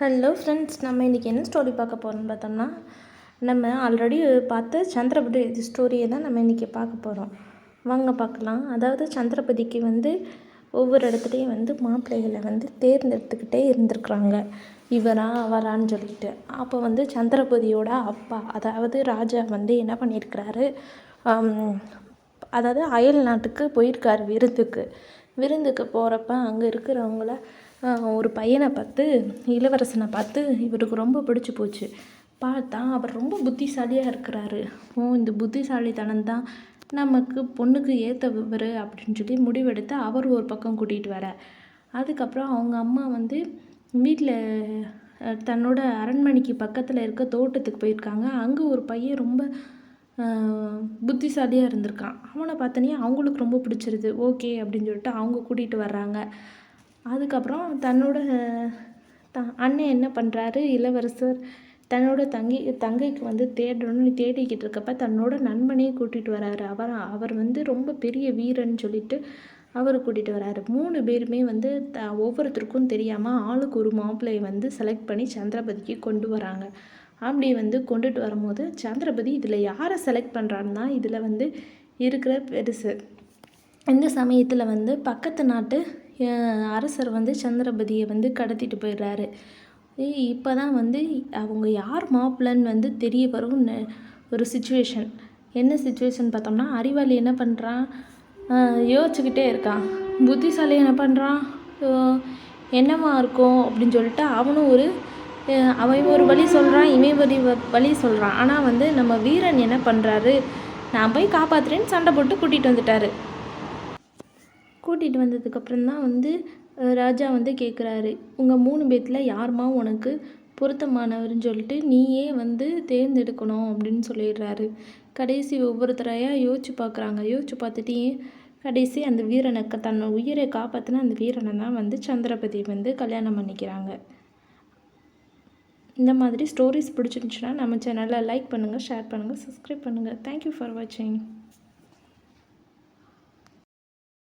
Hello friends நம்ம இன்றைக்கி என்ன ஸ்டோரி பார்க்க போகிறோம்னு பார்த்தோம்னா நம்ம ஆல்ரெடி பார்த்த சந்திரபதி ஸ்டோரியை தான் நம்ம இன்றைக்கி பார்க்க போகிறோம் வாங்க பார்க்கலாம். அதாவது சந்திரபதிக்கு வந்து ஒவ்வொரு இடத்துலையும் வந்து மாப்பிள்ளைகளை வந்து தேர்ந்தெடுத்துக்கிட்டே இருந்திருக்குறாங்க. இவரா அவரான்னு சொல்லிட்டு. அப்போ வந்து சந்திரபதியோட அப்பா அதாவது ராஜா வந்து என்ன பண்ணியிருக்கிறாரு? அதாவது அயல் நாட்டுக்கு போயிருக்காரு விருந்துக்கு. விருந்துக்கு போகிறப்ப அங்கே இருக்கிறவங்கள ஒரு பையனை பார்த்து இளவரசனை பார்த்து இவருக்கு ரொம்ப பிடிச்சி போச்சு. பார்த்தா அவர் ரொம்ப புத்திசாலியாக இருக்கிறாரு. ஓ இந்த புத்திசாலித்தனம் தான் நமக்கு பொண்ணுக்கு ஏற்றவர் அப்படின்னு சொல்லி முடிவெடுத்து அவர் ஒரு பக்கம் கூட்டிகிட்டு வர. அதுக்கப்புறம் அவங்க அம்மா வந்து வீட்டில் தன்னோட அரண்மனைக்கு பக்கத்தில் இருக்க தோட்டத்துக்கு போயிருக்காங்க. அங்கே ஒரு பையன் ரொம்ப புத்திசாலியாக இருந்திருக்கான். அவனை பார்த்தோன்னே அவங்களுக்கு ரொம்ப பிடிச்சிருது. ஓகே அப்படின்னு சொல்லிட்டு அவங்க கூட்டிகிட்டு வர்றாங்க. அதுக்கப்புறம் தன்னோட த அண்ணன் என்ன பண்ணுறாரு இளவரசர் தன்னோட தங்கை தங்கைக்கு வந்து தேடணும்னு தேடிக்கிட்டு இருக்கப்ப தன்னோட நண்பனையே கூட்டிகிட்டு வராரு. அவர் அவர் வந்து ரொம்ப பெரிய வீரன் சொல்லிட்டு அவர் கூட்டிகிட்டு வராரு. மூணு பேருமே வந்து த ஒவ்வொருத்தருக்கும் தெரியாமல் ஆளுக்கு ஒரு மாப்பிள்ளையை வந்து செலக்ட் பண்ணி சந்திரபதிக்கு கொண்டு வராங்க. அப்படி வந்து கொண்டுட்டு வரும்போது சந்திரபதி இதில் யாரை செலக்ட் பண்ணுறான்னா இதில் வந்து இருக்கிற பெருசு. இந்த சமயத்தில் வந்து பக்கத்து நாட்டு அரசர் வந்து சந்திரபதியை வந்து கடத்திட்டு போயிடுறாரு. இப்போ தான் வந்து அவங்க யார் மாப்பிள்ளன்னு வந்து தெரிய வரும் ஒரு சுச்சுவேஷன் என்ன சுச்சுவேஷன் பார்த்தோம்னா அறிவாளி என்ன பண்ணுறான் யோசிச்சுக்கிட்டே இருக்கான். புத்திசாலி என்ன பண்ணுறான் என்னவா இருக்கும் அப்படின்னு சொல்லிட்டு அவனும் ஒரு அவன் ஒரு வழி சொல்கிறான் இவன் ஒரு வழி சொல்கிறான் ஆனால் வந்து நம்ம வீரன் என்ன பண்ணுறாரு நான் போய் காப்பாற்றுறேன்னு சண்டை போட்டு கூட்டிகிட்டு வந்துட்டார். கூட்டிகிட்டு வந்ததுக்கப்புறம் தான் வந்து ராஜா வந்து கேட்குறாரு உங்கள் மூணு பேத்தில் யாருமா உனக்கு பொருத்தமானவர்னு சொல்லிட்டு நீயே வந்து தேர்ந்தெடுக்கணும் அப்படின்னு சொல்லிடுறாரு. கடைசி ஒவ்வொருத்தரையாக யோசிச்சு பார்க்குறாங்க யோசிச்சு பார்த்துட்டு கடைசி அந்த வீரனை தன்னோட உயிரை காப்பாற்றின அந்த வீரனை தான் வந்து சந்திரபதி வந்து கல்யாணம் பண்ணிக்கிறாங்க. இந்த மாதிரி ஸ்டோரிஸ் பிடிச்சிருந்துச்சுன்னா நம்ம சேனலில் லைக் பண்ணுங்கள் ஷேர் பண்ணுங்கள் சப்ஸ்கிரைப் பண்ணுங்கள் தேங்க்யூ ஃபார் வாட்சிங்